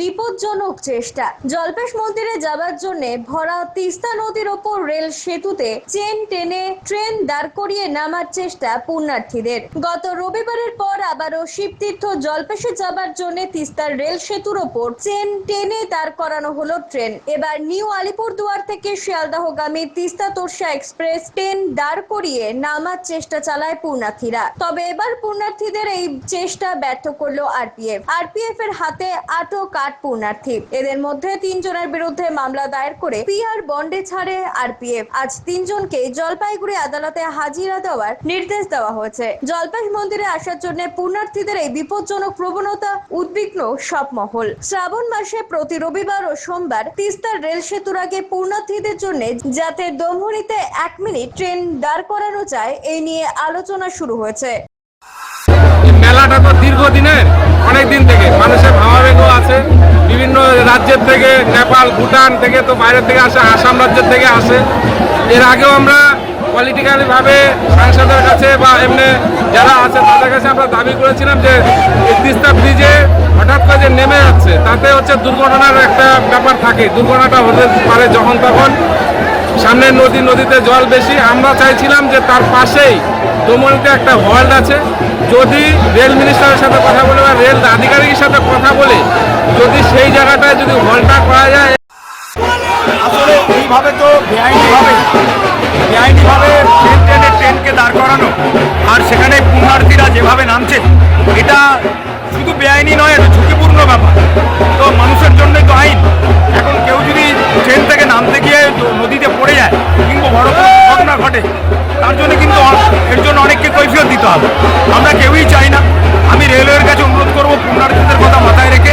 বিপজ্জনক চেষ্টা। জলপেশ মন্দিরে যাবার জন্য ভরা তিস্তা নদীর ওপর রেল সেতুতে চেন টেনে ট্রেন দাঁড় করিয়ে নামার চেষ্টা পুণ্যার্থীদের। গত রবিবারের পর আবারও শিবতীর্থ জলপেশে যাবার জন্য তিস্তার রেল সেতুর ওপর চেন টেনে দাঁড় করানো হলো ট্রেন। এবার নিউ আলিপুরদুয়ার থেকে শিয়ালদাহগামী তিস্তা তোরসা এক্সপ্রেস ট্রেন দাঁড় করিয়ে নামার চেষ্টা চালায় পুণ্যার্থীরা। তবে এবার পুণ্যার্থীদের এই চেষ্টা ব্যর্থ করল আরপিএফ। আরপিএফ এর হাতে আটক আট পুণ্যার্থী এদের মধ্যে তিনজনের বিরুদ্ধে মামলা দায়ের করে পিআর বন্ডে ছাড়ে আরপিএফ। আজ তিনজনকে জলপাইগুড়ি আদালতে হাজিরা দেওয়ার নির্দেশ দেওয়া হয়েছে। জলপাই মন্দিরে আসার জন্য পুণ্যার্থীদের এই বিপজ্জনক প্রবণতা, উদ্বিগ্ন সব মহল শ্রাবণ মাসে প্রতি রবিবার ও সোমবার তিস্তার রেল সেতুর আগে পুণ্যার্থীদের জন্য যাতে দমহরিতে এক মিনিট ট্রেন দাঁড় করানো যায়, এই নিয়ে আলোচনা শুরু হয়েছে। মেলাটা তো দীর্ঘদিনের অনেক দিন থেকে মানুষের থেকে নেপাল, ভুটান থেকে তো বাইরের থেকে আসে, আসাম রাজ্যের থেকে আসে। এর আগেও আমরা পলিটিক্যালিভাবে সাংসদের কাছে বা এমনি যারা আছে তাদের কাছে আমরা দাবি করেছিলাম যে তিস্তা ব্রিজে হঠাৎ করে যে নেমে যাচ্ছে, তাতে হচ্ছে দুর্ঘটনার একটা ব্যাপার থাকে। দুর্ঘটনাটা হতে পারে যখন তখন। সামনে নদী, নদীতে জল বেশি। আমরা চাইছিলাম যে তার পাশেই দমনিতে একটা হল্ট আছে। যদি রেল মিনিস্টারের সাথে কথা বলে বা রেল আধিকারিকের সাথে কথা বলে, যদি সেই জায়গাটায় যদি হলটা করা যায়, আসলে এইভাবে তো বেআইনিভাবে বেআইনিভাবে ট্রেন ট্রেনে ট্রেনকে দাঁড় করানো, আর সেখানে পুণ্যার্থীরা যেভাবে নামছে, এটা শুধু বেআইনি নয়, এটা ঝুঁকিপূর্ণ ব্যাপার। তো মানুষের জন্যই তো আইন। এখন কেউ যদি ট্রেন থেকে নামতে গিয়ে নদীতে পড়ে যায়, কিংবা বড় ঘটনা ঘটে, তার জন্য কিন্তু এর জন্য অনেককে কৈফিয়ত দিতে হবে। আমরা কেউই চাই না। আমি রেলওয়ের কাছে অনুরোধ করব পুণ্যার্থীদের কথা মাথায় রেখে